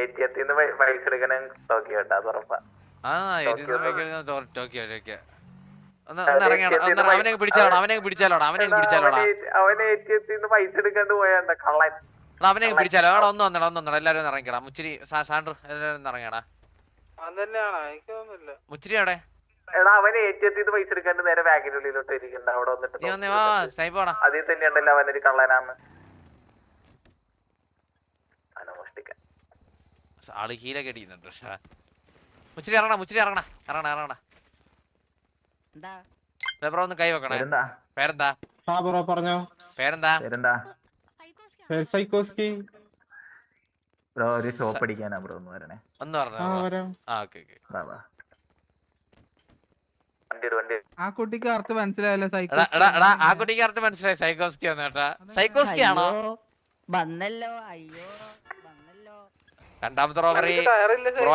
ഏറ്റിയത്തിൽ മുച്ചിരി Santro എല്ലാരും ഇറങ്ങിയടാ. മുച്ചിരി അവിടെ എടാ അവനെ പൈസ എടുക്കാണ്ട് നേരെ ബാഗിനുള്ളിലോട്ട് ഇരിക്കണ്ട അവിടെ വന്നിട്ട് അതിൽ തന്നെയുണ്ടല്ലോ അവനൊരു കള്ളനാന്ന്. ആൾ ഹീലൊക്കെ അടിക്കുന്നുണ്ട് പക്ഷേ മുച്ചിരി ഇറങ്ങണ മുച്ചിരി ഇറങ്ങണ ഇറങ്ങണ ഇറങ്ങണ ബ്രോ ഒന്ന് കൈ വെക്കണേ. പേരെന്താ? ആ ബ്രോ പറഞ്ഞോ. പേരെന്താ? പേരെന്താ? സൈക്കോസ്കി. ബ്രോ ഒരു ഷോപ്പ് അടിക്കാനാ ബ്രോ ഒന്ന് വരണേ. ഒന്ന് ആ പറഞ്ഞു വരാം. ആ ഓക്കെ ഓക്കെ. വാ, വാ. വണ്ടി വണ്ടി ആ കുട്ടിക്ക് അർത്ഥം മനസ്സിലായല്ലോ ആ കുട്ടിക്ക് മനസ്സിലായി സൈക്കോസ്കി വന്നേട്ടാ സൈക്കോസ്കി ആണോ? വന്നല്ലോ അയ്യോ രണ്ടാമത്തെ റോബറി. ബ്രോ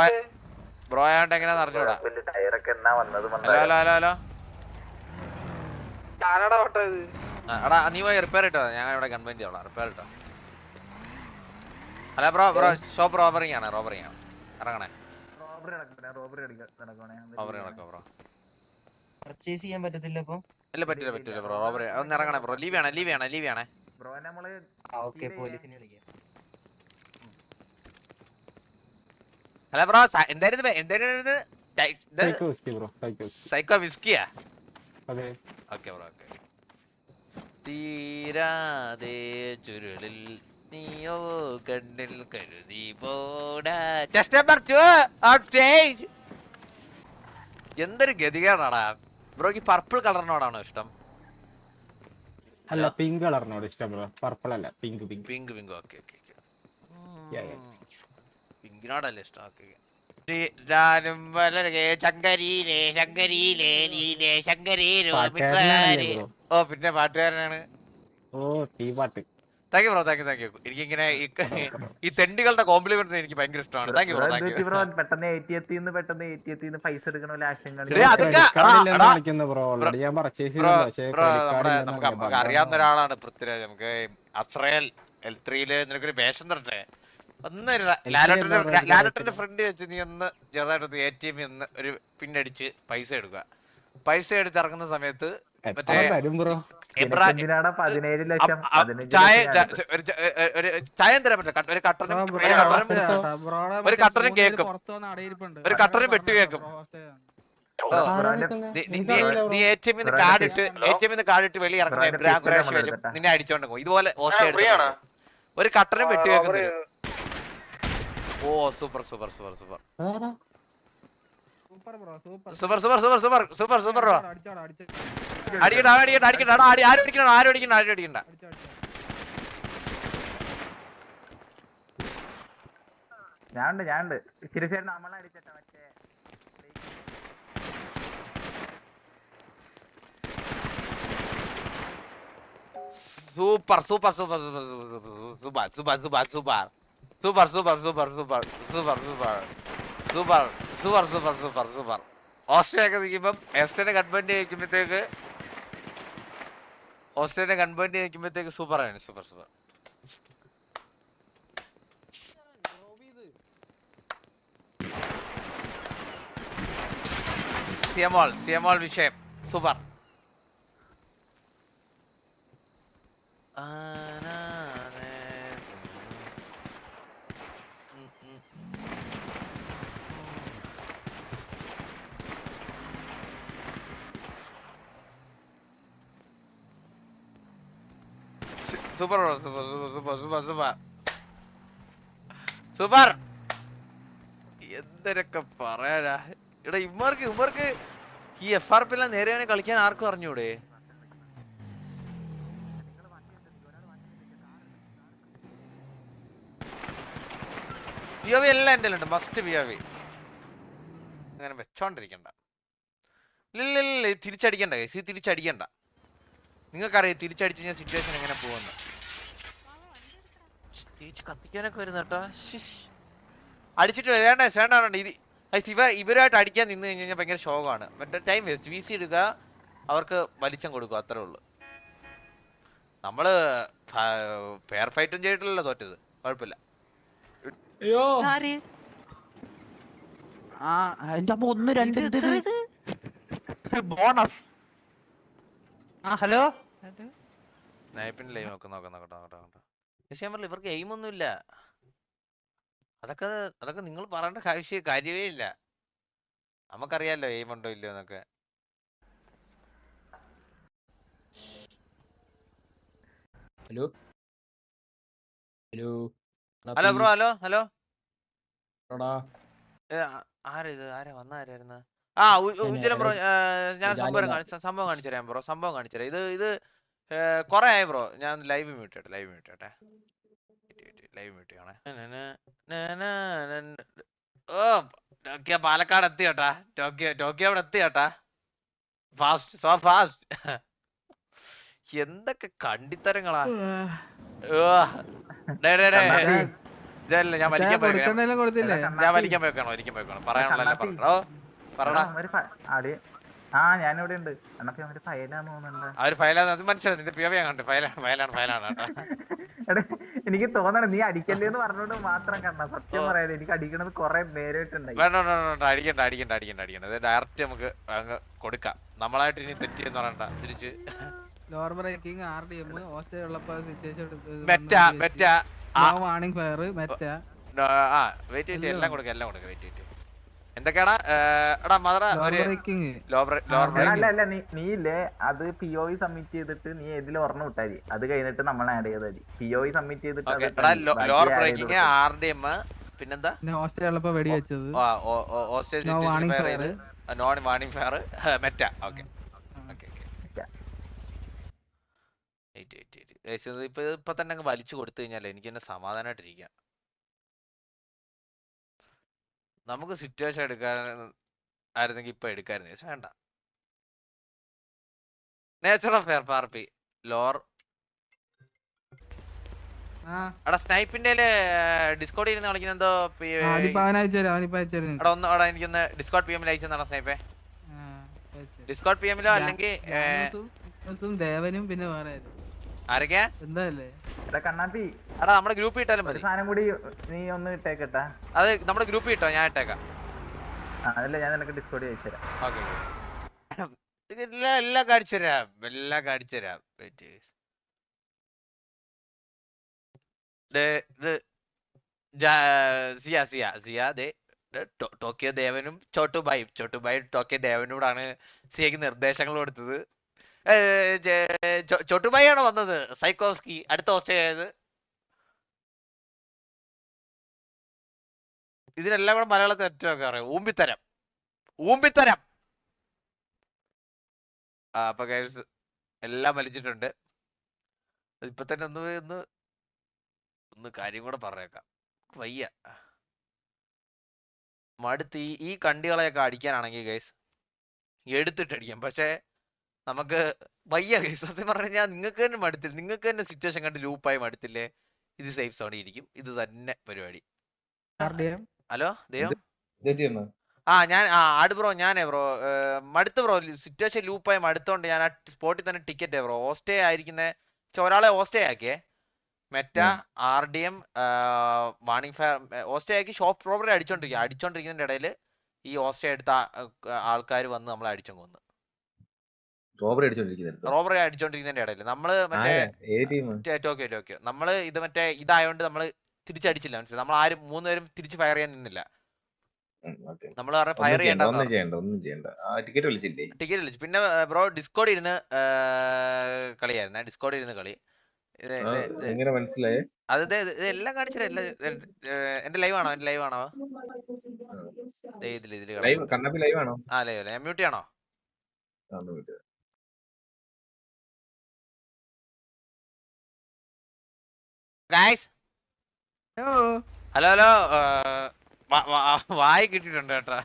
ബ്രോ ആയോണ്ട് എങ്ങനെ അറിഞ്ഞൂടാ? വന്നത് ഹലോ ഹലോ ഹലോ എടാ നീ പോയി റിപ്പയർ ഇട്ടോ? ഞാൻ ഇവിടെ കൺവെന്റ് ചെയ്തോളാം റിപ്പയർ ഇട്ടോ? അല്ല ബ്രോ ബ്രോ ഷോപ്പ് റോബറിംഗ് ആണ് റോബറിംഗ് ആണ്. ഇറങ്ങണേ. റോബറി റോബറി റോബറി നടക്കോ ബ്രോ? പർച്ചേസ് ചെയ്യാൻ പറ്റത്തില്ല അപ്പൊ ഇല്ല പറ്റില്ല പറ്റില്ല ബ്രോ റോബറി ഒന്ന് ഇറങ്ങണേ ബ്രോ. ലീവ് ആണ് ലീവ് ആണ് ലീവ് ആണ് ബ്രോ നമ്മൾ ഓക്കെ പോലീസിനെ വിളിക്കാം. അല്ല ബ്രോ എന്തായിരുന്നു എന്തായിരുന്നു സൈക്കോ വിസ്കിയാ ഓക്കെ ബ്രോ ഓക്കെ. തീരാതെ ചുരുളിൽ നീയോ കണ്ണിൽ കരുതി പോടാ. Just number two on stage എന്തൊരു ഗതികേടാടാ. ബ്രോക്ക് പർപ്പിൾ കളറിനോടാണോ ഇഷ്ടം? അല്ല പിങ്ക് കളറിനോട് ഇഷ്ടം ബ്രോ. പർപ്പിൾ അല്ല pink pink pink pink okay okay. പിങ്കിനോടല്ലേ ഇഷ്ടം ഓക്കെ ഞാനും വളരെ ശങ്കരിയിലെ ശങ്കരിയിലെ നീലെ ശങ്കരിയിലോ ഓ പിന്നെ പാട്ടുകാരനാണ്. ഓ ടീ പാട്ട്. Thank you bro thank you thank you എനിക്കിങ്ങനെ ഈ- ഈ തെണ്ടികളുടെ കോംപ്ലിമെന്റ് എനിക്ക് ഭയങ്കര ഇഷ്ടമാണ്. Thank you bro thank you bro പെട്ടെന്ന് എത്തിന്ന് പെട്ടെന്ന് നിന്ന് പൈസ എടുക്കണ നമുക്ക് അറിയാവുന്ന ഒരാളാണ് പൃഥ്വിരാജ്. നമുക്ക് അസ്രയേൽ എൽ ത്രീയിൽ നിനക്കൊരു വേഷം തരട്ടെ? ഒന്ന് ലാലോട്ടന്റെ ഫ്രണ്ട് വെച്ച് നീ ഒന്ന് ചെറുതായിട്ട് എ ടി എമ്മിൽ നിന്ന് ഒരു പിന്നടിച്ച് പൈസ എടുക്കുക. പൈസ എടുത്ത് ഇറങ്ങുന്ന സമയത്ത് മറ്റേ ചായ ഒരു ചായ തരാൻ പറ്റില്ല. ഒരു കട്ടനും ഒരു കട്ടനും കേക്കും. ഒരു കട്ടനും വെട്ടി കേക്കും. നീ എ ടി എമ്മിൽ കാർഡ് ഇട്ട് എ ടി എമ്മിൽ നിന്ന് കാർഡിട്ട് വെളി ഇറങ്ങുന്ന നിന്നെ അടിച്ചോണ്ട് പോകും ഇതുപോലെ ഹോസ്റ്റേ ഒരു കട്ടനും വെട്ടി വെക്കുന്നില്ല ഓ super super super super super super bro, super. Super super super super super super bro അടിക്കണ്ട അടിക്കണ്ട അടിക്കണ്ട എടാ, ആരും ആരും അടിക്കണ്ട ആരും അടിക്കണ്ട ആരും അടിക്കണ്ട. ഞാനുണ്ട് ഞാനുണ്ട് ശരിശേരി നമ്മളെ അടിച്ചിട്ട മറ്റേ super super super super super super super super super super super super super super super super super super super Australia നിൽക്കുമ്പം എസ്റ്റേനെ കൺവെന്റ് ചെയ്യിക്കുമ്പോഴത്തേക്ക് ഓസ്ട്രേലിയ കൺവേർട്ട് ചെയ്യിക്കുമ്പോഴത്തേക്ക് സൂപ്പർ ആണ്. സൂപ്പർ സൂപ്പർ സിയമോൾ സിയമോൾ വിഷയം. Super super super super super super super. എന്തൊരൊക്കെ പറയാനാ. എടാ ഇവർക്ക് ഇവർക്ക് ഈ എഫ് ആർ പി എല്ലാം നേരെ കളിക്കാൻ ആർക്കും അറിഞ്ഞൂടെ? പി ഒ വി എല്ലാം എന്റെ ഉണ്ട് മസ്റ്റ് പി ഒ വി അങ്ങനെ വെച്ചോണ്ടിരിക്കണ്ട. ഇല്ല ഇല്ല ഇല്ല ഇത് തിരിച്ചടിക്കണ്ട. ഇത് തിരിച്ചടിക്കണ്ട. നിങ്ങൾക്കറിയാം തിരിച്ചടിച്ച് കഴിഞ്ഞാൽ സിറ്റുവേഷൻ എങ്ങനെ പോകുന്നു തിരിച്ച് കത്തിക്കാനൊക്കെ വരുന്ന കേട്ടോ. അടിച്ചിട്ട് വേണ്ട? വേണ്ട വേണ്ട ഇത് guys, ഇവ ഇവരുമായിട്ട് അടിക്കാൻ നിന്ന് കഴിഞ്ഞ് കഴിഞ്ഞാൽ ഭയങ്കര ശോകമാണ്. മറ്റേ ടൈം വേസ്റ്റ് വി സി എടുക്കുക അവർക്ക് വലിച്ചം കൊടുക്കുക അത്രേ ഉള്ളൂ. നമ്മൾ ഫെയർ ഫൈറ്റും ചെയ്തിട്ടില്ലല്ലോ തോറ്റത്. കുഴപ്പമില്ല. അയ്യോ. ആ എന്റെ അമ്മ ഒന്ന് രണ്ട് ബോണസ് ആ ഹലോ? സ്നൈപ്പിന്റെ ലൈവ് നോക്ക് നോക്കാം നോക്കട്ടെ നോക്കട്ടെ നോക്കട്ടെ പക്ഷെ ഞാൻ പറഞ്ഞില്ല ഇവർക്ക് എയിം ഒന്നും ഇല്ല. അതൊക്കെ അതൊക്കെ നിങ്ങൾ പറയേണ്ട ആവശ്യ കാര്യമേ ഇല്ല. നമുക്കറിയാലോ എയിം ഉണ്ടോ ഇല്ലയോ എന്നൊക്കെ. Hello hello hello bro hello hello? ബ്രോടാ ആരാ വന്ന ആരായിരുന്നു? ആ ഉ- ഉ- പിന്നെ ഉജ്ജ്വലൻ ബ്രോ ഞാൻ സംഭവം സംഭവം കാണിച്ചു തരാം ബ്രോ സംഭവം കാണിച്ചു തരാം. ഇത് ഇത് കുറെ ആയി ബ്രോ. ഞാൻ ലൈവ് മ്യൂട്ട് ചെയ്യട്ടെ ലൈവ് മ്യൂട്ട് ചെയ്യട്ടെ. ലൈവ് മ്യൂട്ട് ചെയ്യണേ. ഓ ടോക്കിയോ പാലക്കാട് എത്തി കേട്ടാ. ടോക്കിയോ ടോക്കിയോ അവിടെ എത്തി കേട്ടാ. ഫാസ്റ്റ് സോ ഫാസ്റ്റ് എന്തൊക്കെ കണ്ടിത്തരങ്ങളാ. Day, day, day. ഇതല്ല ഞാൻ വലിക്കാൻ പോയിക്കാണോ. ഞാൻ വലിക്കാൻ പോയിക്കാണോ വലിക്കാൻ പോയിക്കാണോ. പറയാനുള്ള പറഞ്ഞോ പറടാ. ആ ഞാനിവിടെ ഉണ്ട് എന്നൊക്കെ അവർ ഫയലാന്ന് തോന്നുന്നുണ്ട്. അവർ ഫയലാണ് അത് മനസ്സിലായി. നിന്റെ പിയവ ഞാൻ കണ്ടു. ഫയലാണ് ഫയലാണ് ഫയലാണ് എനിക്ക് തോന്നണ നീ അടിക്കല്ലേ എന്ന് പറഞ്ഞോണ്ട് മാത്രം കണ്ട സത്യം. പറയാതെ എനിക്ക് അടിക്കണത് കൊറേ നേരിട്ടുണ്ടായി വേണ്ട വേണ്ട അടിക്കണ്ട അടിക്കണ്ട അടിക്കണ്ട അടിക്കണ്ട. ഇത് ഡയറക്റ്റ് നമുക്ക് അങ്ങ് കൊടുക്കാം. നമ്മളായിട്ട് ഇനി തെറ്റിയെന്ന് പറയണ്ട തിരിച്ച്. Normal braking R D M Australia ഉള്ളപ്പോ സിറ്റുവേഷൻ മെറ്റ മെറ്റ. ആ. Warning fire Meta. ആ വെയിറ്റ് വെയിറ്റ് എല്ലാം കൊടുക്കാം എല്ലാം കൊടുക്കാം. വെയിറ്റ് വെയിറ്റ് എന്തൊക്കെയാടാ? എടാ മദറ ഒരു നീ ഇല്ലേ അത് പി ഒ സബ്മിറ്റ് ചെയ്തിട്ട് നീ ഏതിൽ ഒരെണ്ണം അത് കഴിഞ്ഞിട്ട് നമ്മൾ ആഡ് ചെയ്താൽ മതി. പി ഒ സബ്മിറ്റ് ചെയ്തിട്ട് ബ്രേക്കിംഗ് ആർ ഡി എം പിന്നെന്താ? ഓസ്ട്രേലിയ വെടി വെച്ചത്. ഓസ്ട്രേലിയ. നോൺ വാണിംഗ് ഫയർ മെറ്റ. ഓക്കെ. ഓക്കെ മെറ്റ. ഇപ്പൊ ഇപ്പൊ തന്നെ അങ്ങ് വലിച്ചു കൊടുത്തു കഴിഞ്ഞാൽ എനിക്ക് തന്നെ സമാധാനമായിട്ടിരിക്കാം നമുക്ക് സിറ്റുവേഷൻ എടുക്കാൻ ആയിരുന്നെങ്കിൽ ഇപ്പൊ എടുക്കായിരുന്നു പക്ഷെ വേണ്ട. നേച്ചർ ഓഫ് എയർ പാർപ്പി ലോർ എടാ സ്നൈപ്പിന്റെ ഡിസ്കോഡ് ഇരുന്ന് കളിക്കുന്ന എന്തോ പി- അവനിപ്പോ അവൻ അയച്ചുതരാം അവനിപ്പോ എടാ ഒന്ന് എടാ എനിക്കൊന്ന് ഡിസ്കോഡ് പി എമ്മിൽ അയച്ചെന്നാണ് സ്നൈപ്പേ? ഡിസ്കോഡ് പി എമ്മിലോ അല്ലെങ്കിൽ ദേവനും പിന്നെ വേറെ. ആരൊക്കെയാ? കണ്ണാപ്പി. എടാ നമ്മുടെ ഗ്രൂപ്പിൽ ഇട്ടാലും മതി. സാധനം കൂടി നീ ഒന്ന് ഇട്ടേക്കട്ടാ അത് നമ്മുടെ ഗ്രൂപ്പിൽ ഇട്ടോ? ഞാൻ ഇട്ടേക്കാം. അതല്ല ഞാൻ നിനക്ക് ഡിസ്കോഡ് ചോദിച്ചുതരാം ഓക്കെ എല്ലാം എല്ലാം കാണിച്ചു തരാം. എല്ലാം കാണിച്ചുതരാം. ദേ, ഇത് സിയ സിയ സിയ ദേ ടോക്കിയോ ദേവനും ചോട്ടുബായും. ചോട്ടുബായും ടോക്കിയോ ദേവനോടാണ് സിയക്ക് നിർദ്ദേശങ്ങൾ കൊടുത്തത്. ഏ, ജെ- ചോ- വന്നത്. സൈക്കോസ്കി അടുത്ത ഓസ്ട്രേലിയത് ഇതിനെല്ലാം കൂടെ മലയാളത്തിൽ ഏറ്റവും അറിയാം. ഊമ്പിത്തരം. ഊമ്പിത്തരം. ആ അപ്പൊ ഗൈസ് എല്ലാം വലിച്ചിട്ടുണ്ട്. ഇപ്പൊ തന്നെ ഒന്ന് ഒന്ന് ഒന്ന് കാര്യം കൂടെ പറഞ്ഞേക്കാം. വയ്യ. മടുത്ത് ഈ ഈ കണ്ടികളെയൊക്കെ അടിക്കാനാണെങ്കിൽ ഗൈസ് എടുത്തിട്ടടിക്കാം. പക്ഷെ നമുക്ക് വയ്യ. സത്യം പറഞ്ഞു കഴിഞ്ഞാൽ നിങ്ങൾക്ക് തന്നെ മടുത്തില്ല? നിങ്ങൾക്ക് തന്നെ സിറ്റുവേഷൻ കണ്ട് ലൂപ്പായി മടുത്തില്ലേ? ഇത് സേഫ് സോണിൽ ഇരിക്കും. ഇത് തന്നെ പരിപാടി. ആർ ഡി എം ഹലോ ദൈവം ആ ഞാൻ ആ ആട് ബ്രോ ഞാനേ ബ്രോ മടുത്ത് ബ്രോ സിറ്റുവേഷൻ ലൂപ്പായി മടുത്തോണ്ട് ഞാൻ ആ സ്പോട്ടിൽ തന്നെ ടിക്കറ്റ് ബ്രോ ഹോസ്റ്റേ ആയിരിക്കുന്ന. ഒരാളെ ഓസ്റ്റേ ആക്കിയേ. Meta R D M warning fire hostage ആക്കി ഷോപ്പ് പ്രോപ്പറി അടിച്ചോണ്ടിരിക്കുക അടിച്ചോണ്ടിരിക്കുന്നതിന്റെ ഇടയിൽ ഈ ഹോസ്റ്റേ എടുത്ത ആൾക്കാർ വന്ന് നമ്മളെ അടിച്ചു കൊന്നു. റോബറി അടിച്ചോണ്ടിരിക്കുന്നിടത്ത് റോബറി അടിച്ചോണ്ടിരിക്കുന്നതിന്റെ ഇടയിൽ നമ്മൾ മറ്റേ ടോക്കിയോ ടോക്കിയോ. നമ്മൾ ഇത് മറ്റേ ഇതായോണ്ട് നമ്മൾ തിരിച്ചടിച്ചില്ല മനസ്സിലായി? നമ്മൾ ആരും മൂന്നുപേരും തിരിച്ച് ഫയർ ചെയ്യാൻ നിന്നില്ല. നമ്മൾ പറഞ്ഞ ഫയർ ചെയ്യേണ്ട ടിക്കറ്റ് വിളിച്ചില്ലേ? ടിക്കറ്റ് വിളിച്ചു. പിന്നെ ബ്രോ ഡിസ്കോഡ് ഇരുന്ന് കളിയായിരുന്നേ? ഡിസ്കോഡ് ഇരുന്ന് കളി. എങ്ങനെ മനസ്സിലായേ? അത് എല്ലാം കാണിച്ചില്ല? എന്റെ ലൈവ് ആണോ? എന്റെ ലൈവ് ആണോ? ഇതിൽ ഇതിൽ ലൈവ് ലൈവ് ആണോ? ആ ലൈവ് ഞാൻ മ്യൂട്ട് ചെയ്യണോ? Guys hello. ഹലോ വായി കിട്ടിട്ടുണ്ട് കേട്ടോ.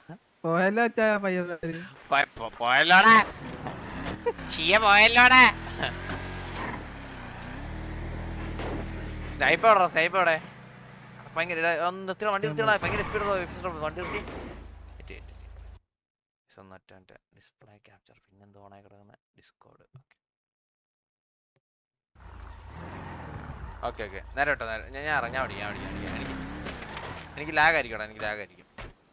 പോയല്ലോടെ. ഷിയ പോയല്ലോടെ. സ്നൈപ്പ് എവിടെ സ്നൈപ്പ് എവിടെ ഭയങ്കര നിർത്തിടാ വണ്ടി നിർത്തിയോടാ ഭയങ്കര സ്പീഡ് വണ്ടി നിർത്തി. ഡിസ്പ്ലേ ക്യാപ്ചർ പിന്നെന്തോ ഓണായി കിടക്കുന്ന. Discord okay okay okay. നേരെ കേട്ടോ നേരെ. ഞാൻ ഞാൻ ഇറങ്ങാം ഞാൻ ഞാൻ എനിക്ക് എനിക്ക് ലാഗ് ആയിരിക്കണം എനിക്ക് ലാഗ് ആയിരിക്കും.